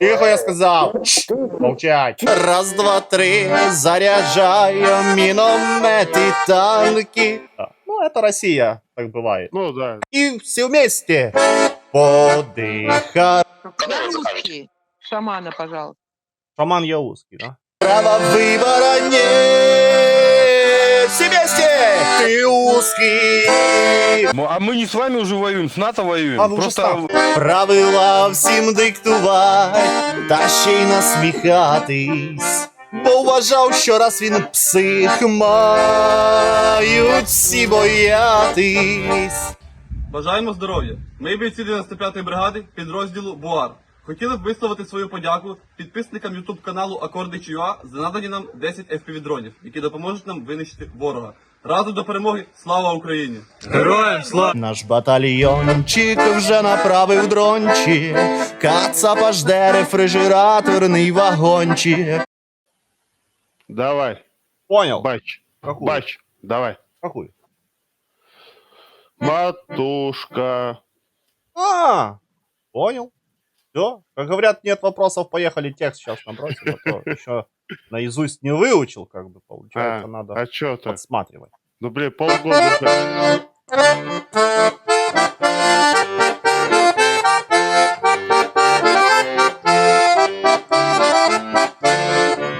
Тихо, я сказав. Чш, Мовчать. Раз, два, три, заряджаю міномети, танки. Ну, это Россия, так бывает. Ну да. И все вместе подыхать. Русский. Шамана, пожалуйста. Шаман Яузский, да? Право выбора нет. Все вместе! Ты узкий. М- А мы не с вами уже воюем, с НАТО воюем. А, вы уже Просто с Правила всім диктувати, та ще й насміхатись. Бо вважав, що раз він псих, мають всі боятись. Бажаємо здоров'я. Ми бійці 95-ї бригади підрозділу БУАР. Хотіли б висловити свою подяку підписникам YouTube каналу Акорди ЧЮА за надані нам 10 FPV дронів, які допоможуть нам винищити ворога. Разом до перемоги! Слава Україні! героям слава! Наш батальйончик вже направив дрончик, кацапа жде рефрижераторний вагончик. Давай, Понял? бач. Какую? Бач, давай. Какую? Матушка. А, понял. Все, как говорят, нет вопросов, поехали, текст сейчас набросим, а то еще наизусть не выучил, как бы, получается, А, надо а чё подсматривать. Ну, блин, полгода.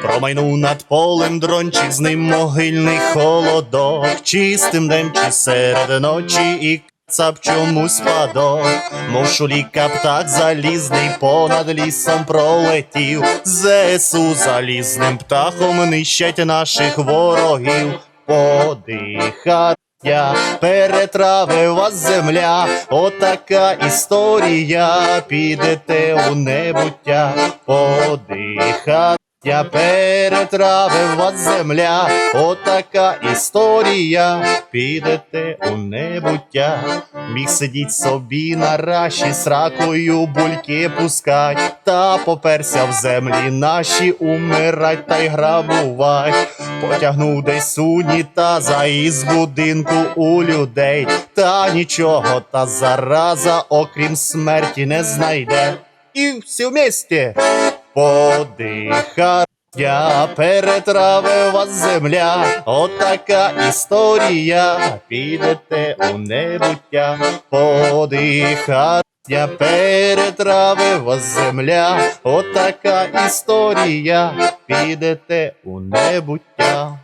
Промайнув над полем дрончик, з ним могильний холодок, чистим днем чи серед ночі і кацап чомусь падок. Мов шуліка птах залізний понад лісом пролетів. ЗСУ залізним птахом нищать наших ворогів. Подихати. Я перетравив вас земля, отака історія, підете у небуття, подихати. Я перетравив вас земля, отака історія, підете у небуття. Міг сидіть собі на раші, сракою бульки пускать, та поперся в землі наші умирать та й грабувать. Потягнув десь унітаза із будинку у людей, та нічого та зараза, окрім смерті, не знайде. І всі вместе подиха. Я перетравив вас земля, отака історія, підете у небуття, подиха. Я перетравив вас земля, отака історія, підете у небуття.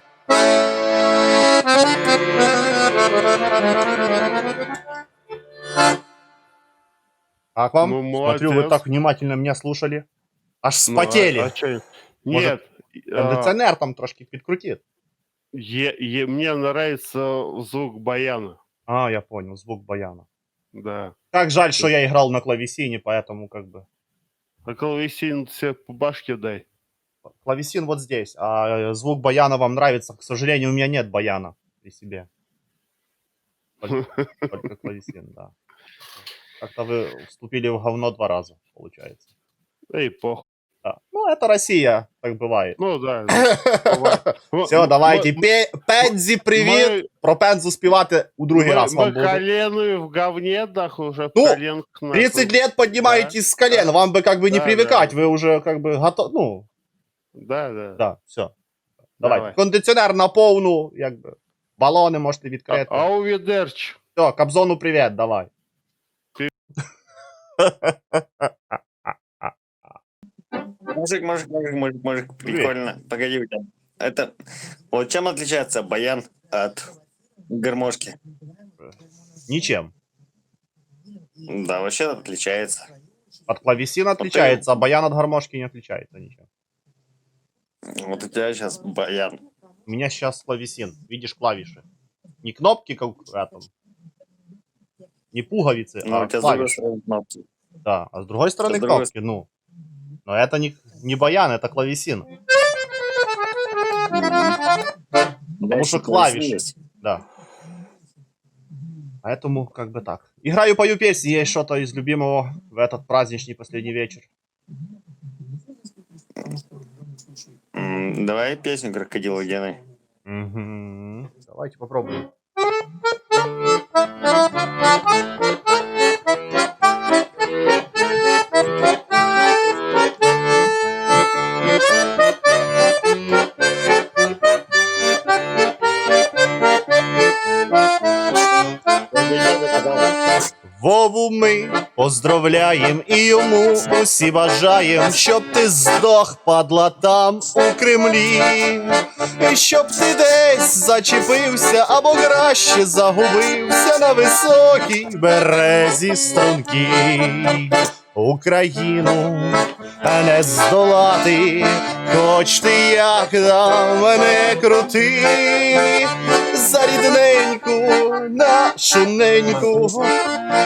Как вам? Ну, Смотрю, вы молодец. так внимательно меня слушали. Аж Ну, а- а Нет. а, Кондиционер там трошки підкрутит. е- е- мне нравится звук баяна. А, я понял, звук баяна. Да. Как жаль, что я играл на клавесине, поэтому как бы... А клавесин себе по башке дай. Клавесин вот здесь, а э, звук баяна вам нравится. К сожалению, у меня нет баяна при себе. Только, только клавесин, да. Как-то вы вступили в говно два раза, получается. Эй, похуй. Да. Ну, это Россия, так бывает. Ну да. бывает. Ну, Все, м- давайте. м- Пе- Пензі, привіт! мы- Про Пензу співати у другий мы- раз вам Мы буду. колены в говне, нахуй, уже Ну, колен к нахуй. 30 лет поднимаетесь с колен, вам бы как бы не Да, привыкать, да. вы уже как бы готовы, ну, Да, да. да, все. Давайте. Давай. Кондиціонер на повну, якби. Балони можете А, відкрити. а увидерч. Все, Кобзону привіт, давай. Мужик, мужик, мужик, мужик, мужик, прикольно. Погоди, у тебя. Это вот чем отличается баян от гармошки? Ничем. Да, вообще отличается. От клавесин отличается, а баян от гармошки не отличается ничем. Вот у тебя сейчас баян. У меня сейчас клавесин, видишь клавиши. Не кнопки, как в этом. Не пуговицы, Ну, а у тебя клавиши. кнопки. Да, а с другой стороны С другой кнопки, ну. Но это не, не баян, это клавесин. Потому что клавиши. Да. Поэтому как бы так. Играю, пою песни, есть что-то из любимого в этот праздничный последний вечер. Давай песню крокодила Гены. Мгм. Давайте попробуем. Вову ми поздравляєм і йому. Усі бажаєм, щоб ти здох, падла там у Кремлі, і щоб ти десь зачепився або краще загубився на високій березі стрункій. Україну не здолати, хоч ти як там не крути, за рідненьку нашу неньку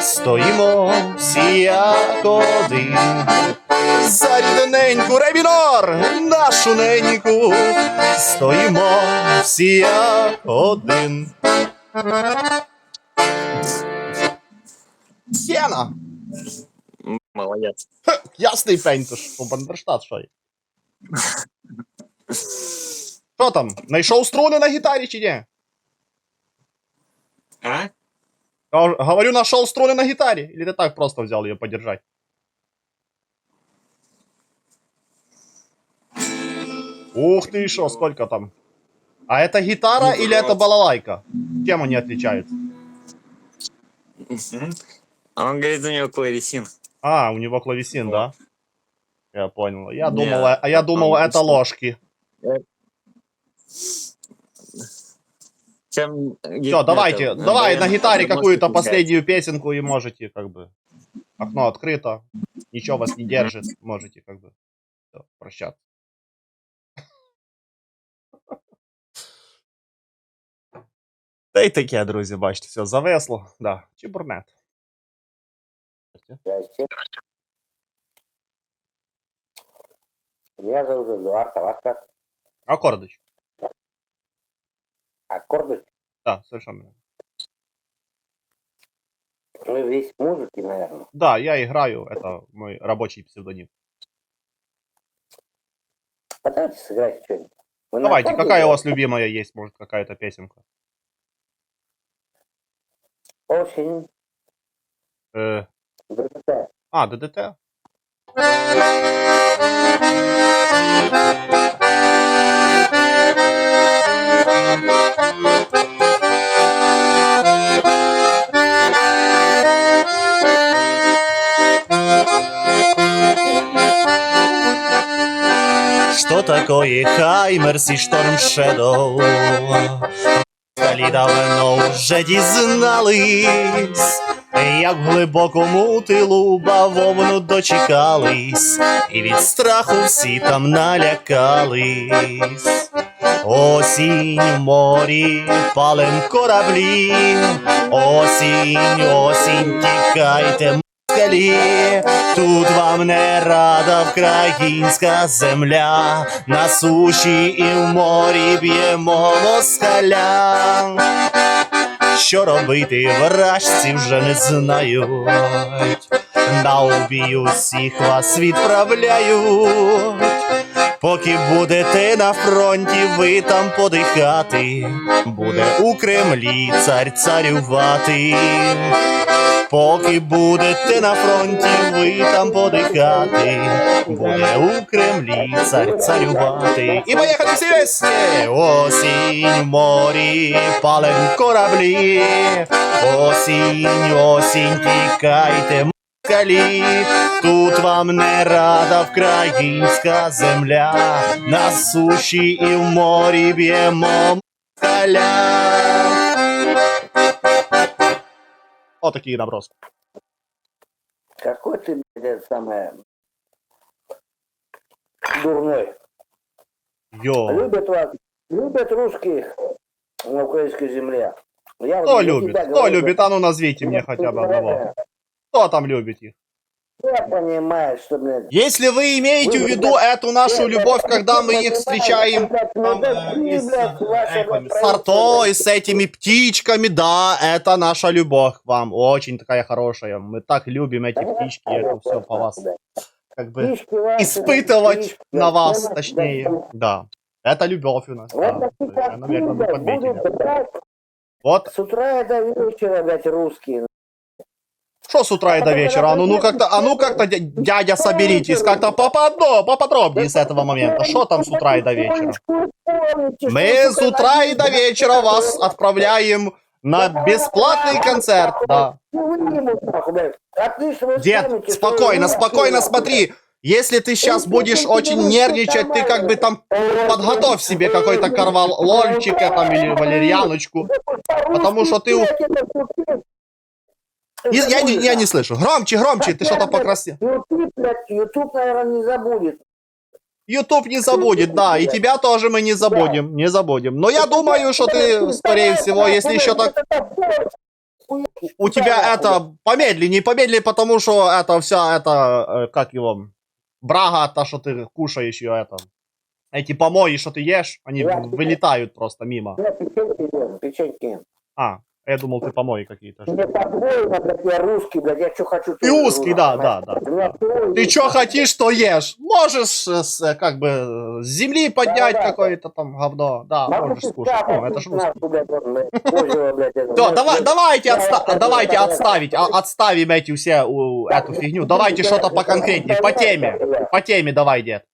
стоїмо всі як один. За рідненьку ребінор нашу неньку стоїмо всі як один. Сєна! Молодец. Ясний пень, то ж по Бандерштат, що є. Що там? Найшов струни на гітарі чи ні? А? Гов- Говорю, нашел струны на гитаре. Или ты так просто взял ее подержать? Ух ты, шо, сколько там? А это гитара или это балалайка? Чем они отличаются? А он говорит, у него клавесин. А, у него клавесин, да? Я понял. Я думал, а я думал, это ложки. Чем Все, давайте, давай на гитаре какую-то последнюю песенку и можете как бы. Окно открыто, ничего вас не держит, можете как бы всё, прощаться. Та й таке, друзі, бачите, все завесло. Да, чебурнет. Меня зовут Эдуард, а вас как? Аккордыч. Аккорды? Да, совершенно. верно. Вы весь в музыке, наверное. Да, я играю, это мой рабочий псевдоним. Давайте сыграть что-нибудь. Вы Давайте, какая у вас любимая есть, может, какая-то песенка? Очень Э, другая. а, ДДТ? Что такое Хаймерс и Шторм Шедоу? Сталі давно вже дізнались, як в глибокому тилу бавовну дочекались, і від страху всі там налякались. Осінь в морі, палем кораблі, осінь, осінь, тікайте, москалі, тут вам не рада українська земля, на суші і в морі б'ємо москаля. Що робити вражці вже не знають, на убій усіх вас відправляють. Поки будете на фронті, ви там подихати, буде у Кремлі цар царювати. Поки будете на фронті, ви там подихати, буде у Кремлі цар царювати. І поїхали всі вместе! Осінь в морі, палем кораблі, осінь, осінь, тікайте, москалі, тут вам не рада українська земля, на суші і в морі б'ємо москаля. Отакий наброс. Какой ты, блядь, это самое... Дурной. Йо. Любят вас, любят русских на украинской земле. Я Кто вот для любит? тебя Кто говорю, любит? А ну назовите мне хотя бы одного. Кто там любит их? Я понимаю, что, блядь... Если вы имеете в виду эту нашу любовь, когда мы их встречаем там, э, э, с арто и с этими птичками, да, это наша любовь к вам, очень такая хорошая. Мы так любим эти птички, это все по вас, как бы испытывать на вас, точнее, да. Это любовь у нас, да. Я, наверное, вы подметили. Вот, С утра до вечера, блядь, русские. Что с утра и до вечера? А ну, ну как-то, а ну как-то, дя- дядя, соберитесь, как-то поподно, поподробнее с этого момента. Что там с утра и до вечера? Мы с утра и до вечера вас отправляем На бесплатный концерт, да. Ну, Дед, спокойно, спокойно смотри. Если ты сейчас будешь очень нервничать, ты как бы там блядь. подготовь себе какой-то карвалольчика там или валерьяночку. Потому что ты Я не, я не слышу. Громче, громче, ты что-то покраснел. Ютуб, блядь, Ютуб, наверное, не забудет. Ютуб не забудет, да, и тебя тоже мы не забудем, не забудем. Но я думаю, что ты, скорее всего, если еще так у тебя это помедленнее, помедленнее, потому что это вся это, э, как его, брага, то, что ты кушаешь ее, это, эти помои, что ты ешь, они вылетают просто мимо. Печеньки печеньки. А, я думал, ты помои какие-то. Мне по-твоему, блядь, я русский, блядь, я что хочу... Ты узкий, да, да, да, Ты что хотишь, то ешь. Можешь, э, э, как бы, э, с земли поднять какое-то там говно. Да, можешь скушать. Могу это ж русский. давайте, давайте отставить, отставим эти все у, эту фигню. Давайте что-то поконкретнее, по теме. По теме давай, дед.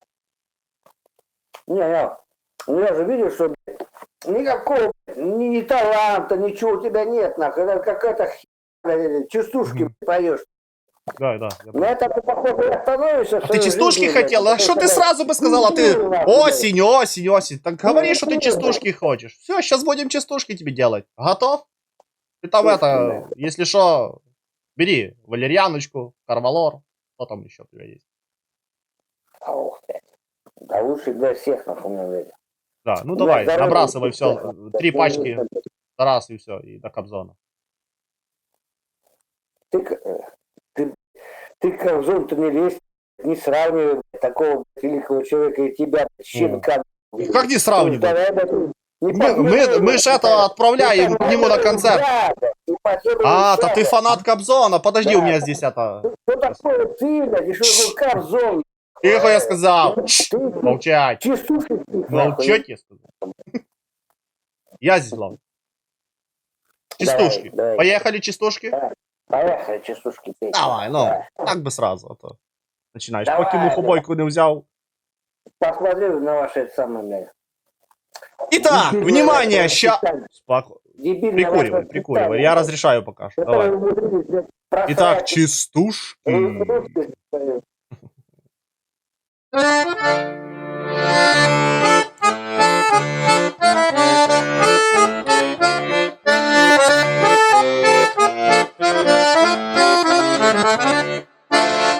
Не, я, ну я же видел, что блядь, никакого ни, ни таланта, ничего у тебя нет, нахуй. Это какая-то блядь, частушки Мгм. поешь. Да, да. На это ты, походу, остановишься. в Ты своей частушки жизни, блядь, хотел? А что ты сразу бы сказал? А ты ну, осень, осень, осень. Так говори, что ты ну, частушки хочешь. Все, сейчас будем частушки тебе делать. Готов? Ты там это, если что, бери валерьяночку, карвалор. Что там еще у тебя есть? Ох, блядь. Да лучше для всех, нахуй, блядь. Да, ну У давай, набрасывай все. блядь. Три Ну, пачки, раз и все, и до Кобзона. Ты, э, ты, ты как зон-то не лезь, не сравнивай такого великого человека и тебя, щенка. Как не сравнивать? Не Мы, мы, мы ж блядь, это отправляем к нему на концерт. А, то ты фанат Кобзона. Подожди, у Да. меня здесь это... Что такое ты, блядь, и что такое Кобзон? Тихо, я сказал. Ты Молчать. Молчать, я сказал. Я здесь главный. Частушки. Давай. Поехали, частушки? Поехали, частушки петь. Давай, ну, так бы сразу, а то починаєш. Давай, Поки муху давай. бойку не взяв. Посмотрю на ваши блядь. Итак, внимание, ща... Споко... Прикуривай, прикуривай. Я разрешаю пока что. Давай. Итак, свою.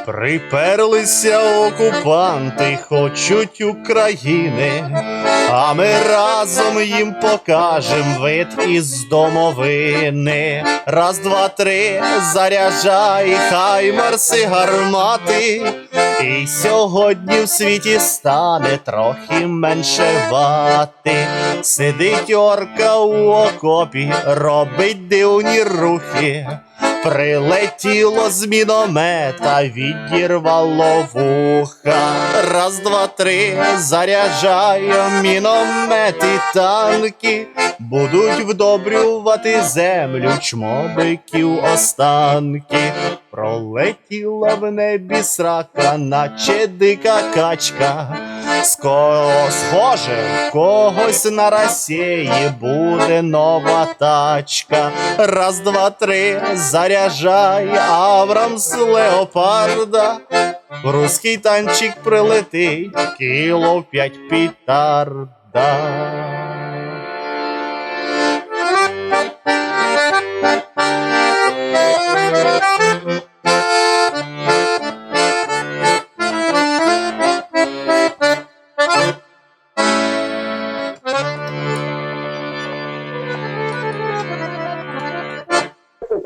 Приперлися окупанти, хочуть України, а ми разом їм покажем вид із домовини. Раз, два, три, заряджай, хай марси гармати. І сьогодні в світі стане трохи менше вати. Сидить орка у окопі, робить дивні рухи. Прилетіло з міномета, відірвало вуха. Раз, два, три, заряджає міномет і танки. Будуть вдобрювати землю чмобиків останки. Пролетіла в небі срака, наче дика качка. Ско- Схоже, в когось на Росії буде нова тачка. Раз, два, три, заряджай Абрамс Леопарда. Руський танчик прилетить, кіло п'ять пітарда.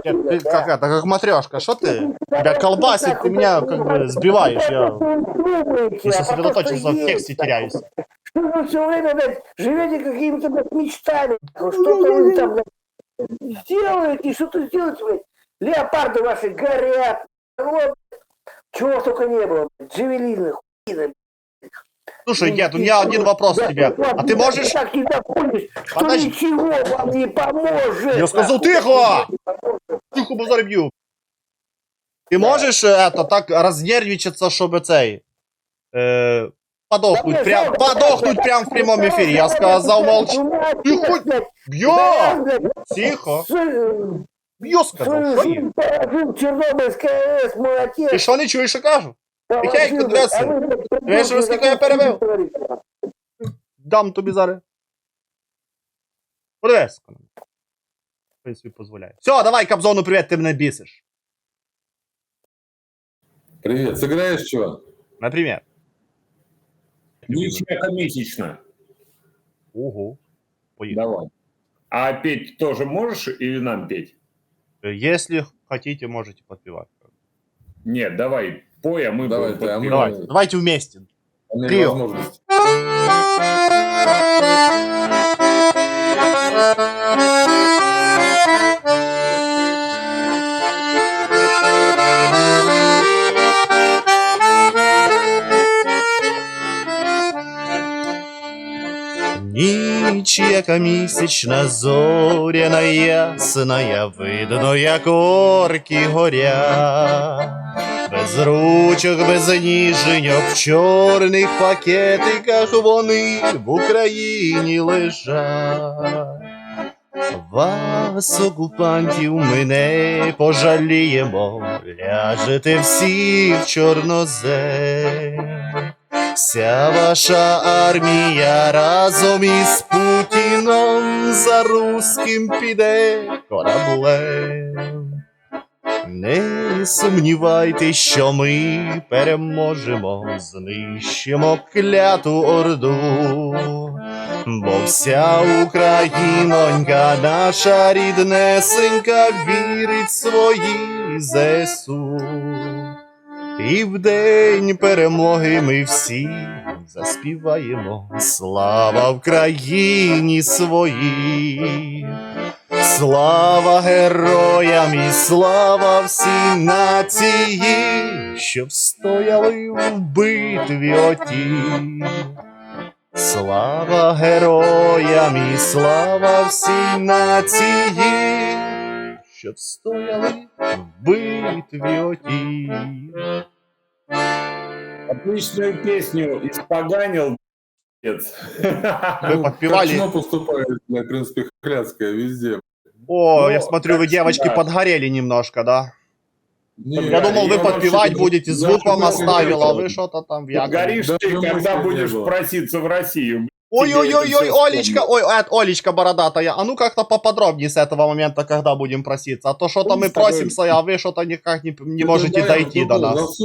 Нет, ты как это, как матрешка, что ты? Тебя колбасит, ты меня как бы сбиваешь, я не сосредоточился в тексте теряюсь. Что вы все время, блядь, живете какими-то, блядь, мечтами. Что-то вы там, блядь, сделаете, что-то сделаете, блядь. Леопарды ваши горят. Вот, чего только не было, блядь, джавелины, хуйны. Слушай, дед, у меня один вопрос к тебе. А ты можешь... Так не доходишь, что Подожди. ничего вам не поможет. Я сказал, тихо! Тихо, базар бью. Ты можешь э, это так разнервничаться, чтобы цей... Э, Подохнуть прям, подохнуть прям в прямом эфире. Я сказал, молчи. Хоть бьё! Тихо. Б'ю, сказав, що є? Положил Чернобыльская АЭС, мой отец. Ти що не чуєш, що кажу? положил, тихенько, блядь, дреси. а вы, блядь, Знаєш, придурки, скільки я такой перебив? хуйню творите. Дам тобі зараз. Подивись. В принципі, дозволяє. Все, давай, Кобзону, привіт, ти мене бісиш. Привет, сыграешь чего? Наприклад. Ничья месячно. Ого. Поїхали. Давай. А петь тоже можешь или нам петь? Если хотите, можете подпевать. Нет, давай, пой, а мы Давай, будем подпевать. Давайте, давайте вместе. Трио. возможность. Яка місячна, зоряна ясная, видно, як орки горять. Без ручок, без ніженьок, в чорних пакетиках вони в Україні лежать. Вас, окупантів, ми не пожаліємо, ляжете всі в чорнозем. Вся ваша армія разом із Путіном за руським піде кораблем. Не сумнівайтесь, що ми переможемо, знищимо кляту орду, бо вся Українонька, наша ріднесенька, вірить в свої ЗСУ. І в день перемоги ми всі заспіваємо Слава Україні своїй, слава героям і слава всій нації, що встояли в битві отій. Слава героям і слава всій нації, що встояли в битві отій. Отличную песню испоганил. Вы Ну, подпевали? Как поступает, в принципе, хляцкая везде. О, Ну, я смотрю, вы девочки всегда. подгорели немножко, да? Не, Я думал, вы подпевать будете, звук вам оставил, а вы что-то там. Горишь Да, ты, когда будешь проситься в Россию. Всё Олечка, ой, эт, Олечка бородатая, а ну как-то поподробнее с этого момента, когда будем проситься, а то что-то мы просимся, а вы что-то никак не, не можете да, дойти до нас.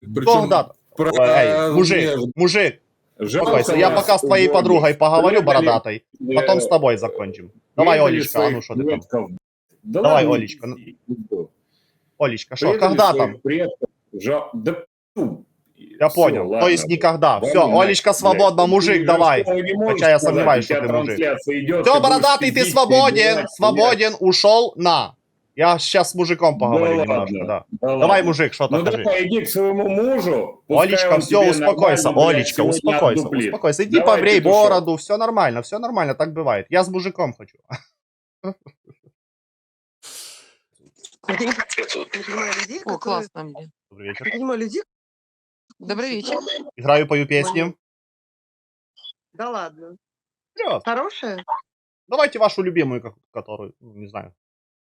причем Когда? Про- Эй, мужик, между- мужик, Жалко успокойся, я пока с твоей подругой поговорю бородатой, потом с э, тобой закончим. Давай, Олечка, а ну что ты там? Давай, Олечка, ну-. Олечка, что, когда там? Я понял, то есть никогда. Все, Олечка свободна, мужик, давай. Хотя я сомневаюсь, что ты мужик. Все, бородатый, ты свободен, свободен, ушел на. Я сейчас с мужиком поговорю Да немножко, ладно, да. да Давай, ладно. мужик, что-то Ну скажи. давай, иди к своему мужу. Олечка, все, успокойся, Олечка, успокойся, отдуплит. успокойся. Иди Давай, побрей бороду, все нормально, все нормально, так бывает. Я с мужиком хочу. О, классно мне. Добрый вечер. Принимаю людей? Добрый вечер. Играю, пою песни. Да ладно. Вперед. Хорошая? Давайте вашу любимую, которую, ну, не знаю,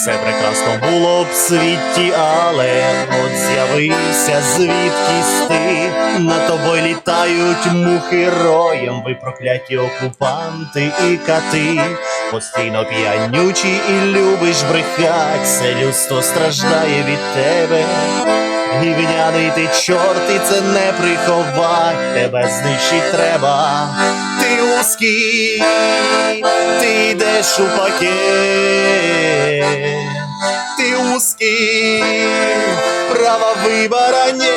Все прекрасно було б в світі, але от з'явився звідкись ти. На тобою літають мухи роєм, ви прокляті окупанти і кати. Постійно п'янючі і любиш брехать, все людство страждає від тебе. Гівняний ти чорт, і це не приховать, тебе знищить треба. Ти узкий, ти йдеш у пакет, ти узкий, права вибора нет.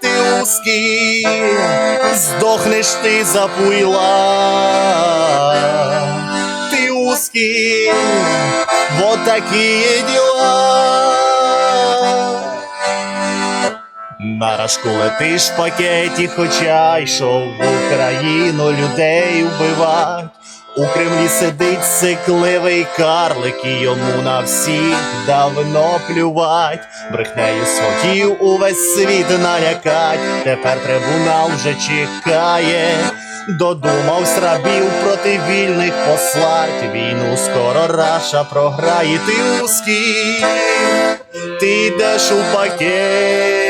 Ти узкий, здохнеш ти запуйла. Ти узкий. узкий. Вот такие дела. На рашку летиш в пакеті, хоча йшов в Україну людей вбивать. У Кремлі сидить сикливий карлик, і йому на всіх давно плювать. Брехнею схотів увесь світ налякать. Тепер трибунал вже чекає. Додумав рабів проти вільних послать. Війну скоро раша програє. Ти узкий, ти йдеш у пакет,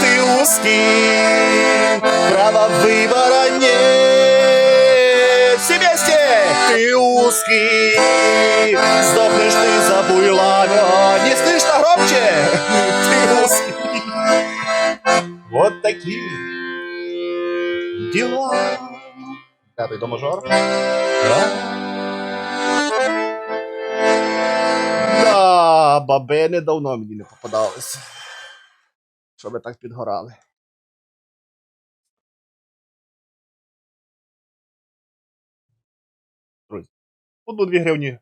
ти узкий, права вибора нет. Все вместе! Ты узкий, сдохнешь ты за буйлами. Не слышно громче? Ты узкий. Вот такие дела. Пятый до мажор. Да. Да, бабини давно мені не попадались. Щоб так підгорали. Друзі, одну дві гривні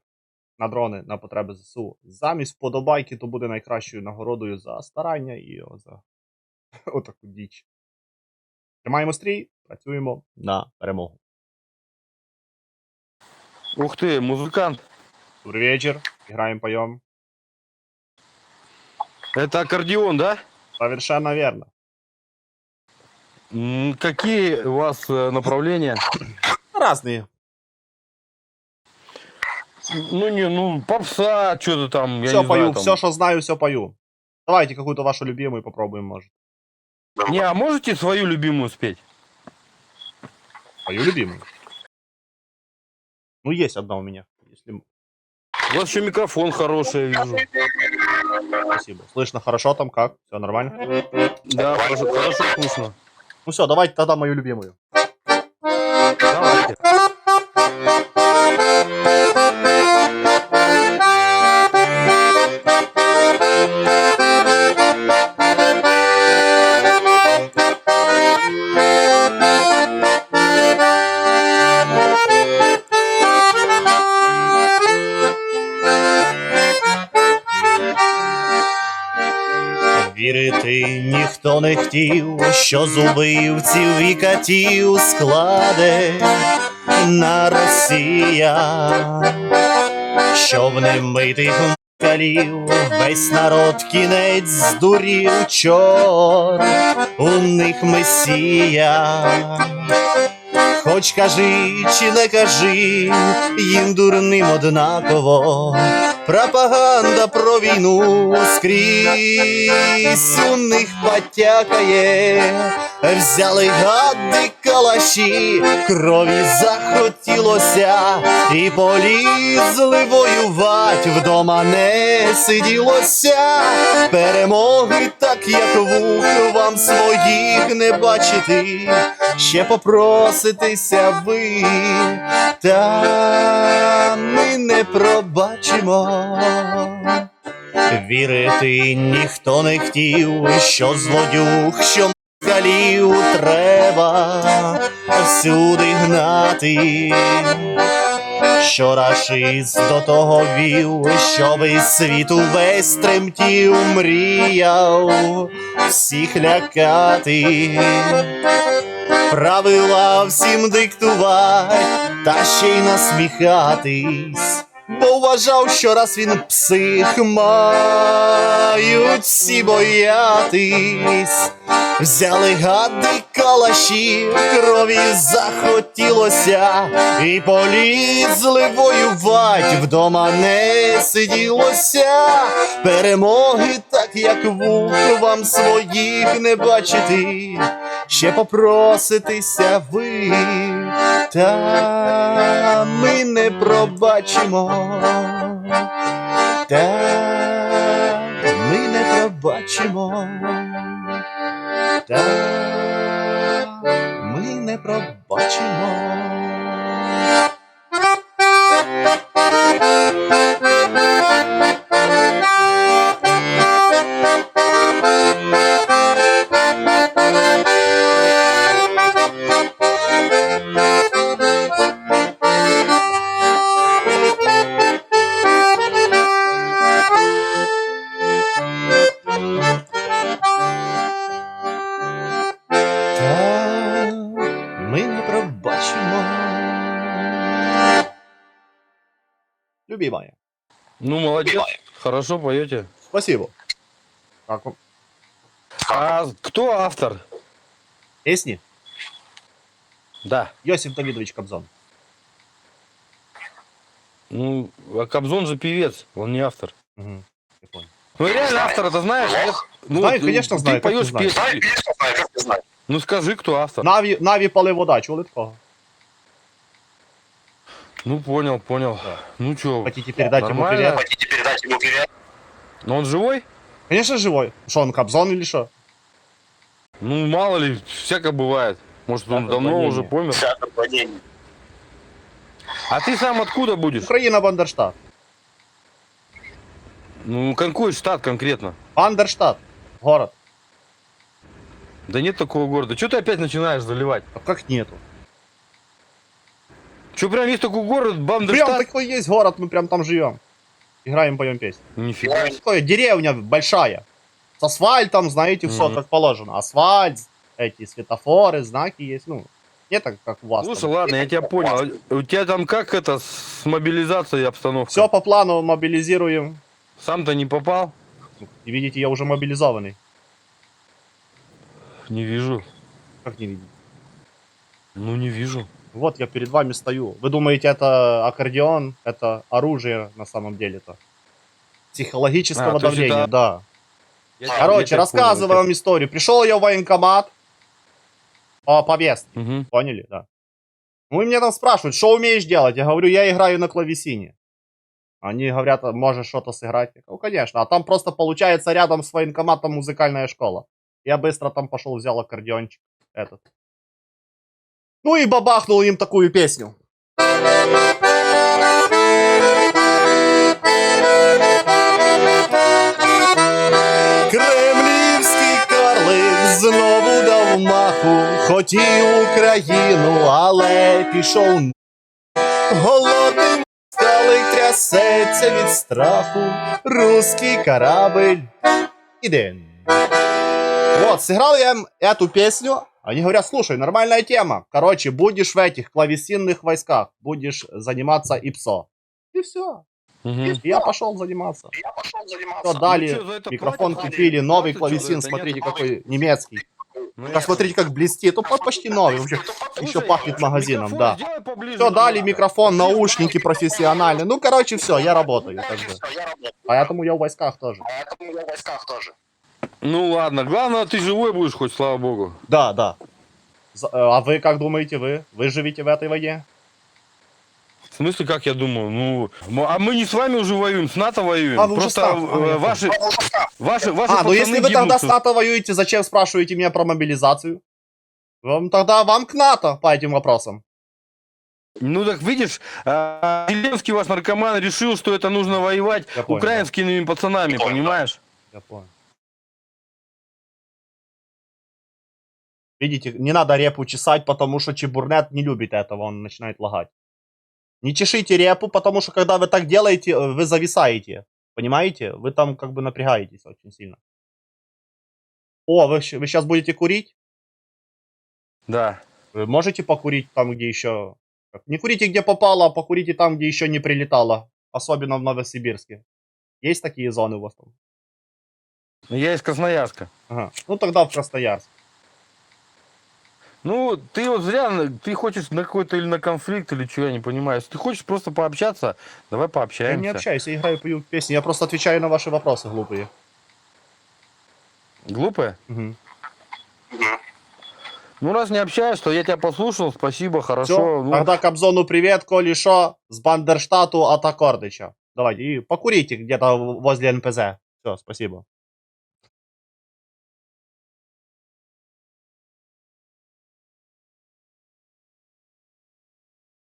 на дрони на потреби ЗСУ. Замість вподобайки, то буде найкращою нагородою за старання і о, за отаку діч. Тримаємо стрій, працюємо на перемогу. Ух ты, музыкант. Добрий вечір. Граємо поем. Это аккордеон, да? Совершенно верно. Какие у вас э, направления? Разные. Ну не, ну попса, что-то там, я все не пою, знаю. там. все, что знаю, все пою. Давайте какую-то вашу любимую попробуем, может. Не, а можете свою любимую спеть? Свою любимую. Ну, есть одна у меня. Если... У вас еще микрофон хороший, я вижу. Спасибо. Слышно хорошо там, как? Все нормально? Да, хорошо, хорошо слышно. Ну все, давайте тогда мою любимую. Давайте. Ніхто не хотів, що з убивців і катів складе на Росія, щоб не митих калів, весь народ кінець здурів чор, у них месія. Хоч кажи чи не кажи, їм дурним однаково. Пропаганда про війну скрізь у них потякає, взяли гади калаші, крові захотілося, і полізли воювать, вдома не сиділося, перемоги, так як вух, вам своїх не бачити, ще попроситися ви, та ми не пробачимо. Вірити ніхто не хотів, що злодюг, що москалів треба всюди гнати. Що рашист до того вів, щоби світ увесь тремтів, мріяв всіх лякати правила всім диктувати, та ще й насміхатись, бо вважав, що раз він псих, мають всі боятись. Взяли гади калаші, крові захотілося, і полізли воювать, вдома не сиділося, перемоги, так як вух, вам своїх не бачити, ще попроситися ви, та ми не пробачимо, та ми не пробачимо. Та ми не пробачимо. Ну, молодец. Хорошо поете. Спасибо. Как вам? А кто автор? Песни? Да. Йосиф Давидович Кобзон. Ну, а Кобзон же певец, он не автор. Мгм, я понял. Ну, реально автор, это знаешь? нет? Ну, Знаю, ты- конечно, ты знаю, как не поешь знать. песни. Ну, скажи, кто автор. Наві, Наві пали вода, чули такого? Ну, понял, понял. Да. Ну, чё, Хотите передать ему нормально? привет? Но он живой? Конечно, живой. Что, он Кобзон или что? Ну, мало ли, всякое бывает. Может, он Всякое давно мнение. уже помер. А ты сам откуда будешь? Украина, Бандерштат. Ну, какой штат конкретно? Бандерштат. Город. Да нет такого города. Что ты опять начинаешь заливать? А как нету? Что, прям есть такой город, Прям Бандерштат? такой есть город, мы прям там живем. Играем, поем песни. Нифига. Такое, деревня большая. С асфальтом, знаете, все Мгм. как положено. Асфальт, эти светофоры, знаки есть. Ну, не так, как у вас. Слушай, ладно, я тебя понял. А У тебя там как это с мобилизацией обстановка? Все по плану мобилизируем. Сам-то не попал? И видите, я уже мобилизованный. Не вижу. Как не видите? Ну, не вижу. Вот я перед вами стою. Вы думаете, это аккордеон? Это оружие на самом деле-то? Психологического А, давления, это- да. Я я Короче, тебя рассказываю понял, вам историю. Пришел я в военкомат по повестке. я Мгм. Поняли? Да. Ну и мне там спрашивают, что умеешь делать? Я говорю, я играю на клавесине. Они говорят, «А можешь что-то сыграть? Я говорю, конечно. А там просто получается рядом с военкоматом музыкальная школа. Я быстро там пошел, взял аккордеончик этот. Ну и бабахнул им такую песню. Кремлівський карлик знову дав маху, хотів Україну, але пішов. Голодний сталик трясеться від страху, русский корабль. Іде. Вот, сыграл я эту песню. Они говорят, слушай, нормальная тема. Короче, будешь в этих клавесинных войсках, будешь заниматься ИПСО. И все. Мгм. Я пошел заниматься. Всё, Ну дали, чё, за это микрофон платят? купили, новый Платят клавесин, смотрите, Нет? какой немецкий. Ну, Так я- смотрите, как блестит. Он по- почти новый. Вообще, еще Слушай, пахнет магазином, да. Все, до дали микрофон, наушники профессиональные. Ну, короче, все, я работаю. Как бы. Поэтому я в войсках тоже. Ну ладно, главное, ты живой будешь хоть, слава богу. Да, да. За- э, А вы как думаете, вы? Вы живете в этой войне? В смысле, как я думаю? Ну, м- а мы не с вами уже воюем, с НАТО воюем. А, вы уже Просто с НАТО. А, э, я ваши, ваши, ваши А, ну пацаны если вы тогда гибнут с НАТО воюете, зачем спрашиваете меня про мобилизацию? Вам тогда вам к НАТО по этим вопросам. Ну так видишь, а, Зеленский ваш наркоман решил, что это нужно воевать Я понял, украинскими пацанами, понимаешь? Я понял. Видите, не надо репу чесать, потому что Чебурнет не любит этого, он начинает лагать. Не чешите репу, потому что когда вы так делаете, э, вы зависаете. Понимаете? Вы там как бы напрягаетесь очень сильно. О, вы, сейчас будете курить? Да. Вы можете покурить там, где еще... Не курите, где попало, а покурите там, где еще не прилетало. Особенно в Новосибирске. Есть такие зоны у вас там? Я из Красноярска. Ага. Ну тогда в Красноярск. Ну, ты вот зря, ты хочешь на какой-то или на конфликт, или что, я не понимаю. Если ты хочешь просто пообщаться, давай Я пообщаемся. не общаюсь, я играю, пою песни. Я просто отвечаю на ваши вопросы глупые. Глупые? Мгм. Ну, раз не общаешься, то я тебя послушал, спасибо, хорошо. Всё, Ну, тогда Кобзону привет, коли шо, с Бандерштату от Аккордыча. Давайте, и покурите где-то возле НПЗ. Все, спасибо.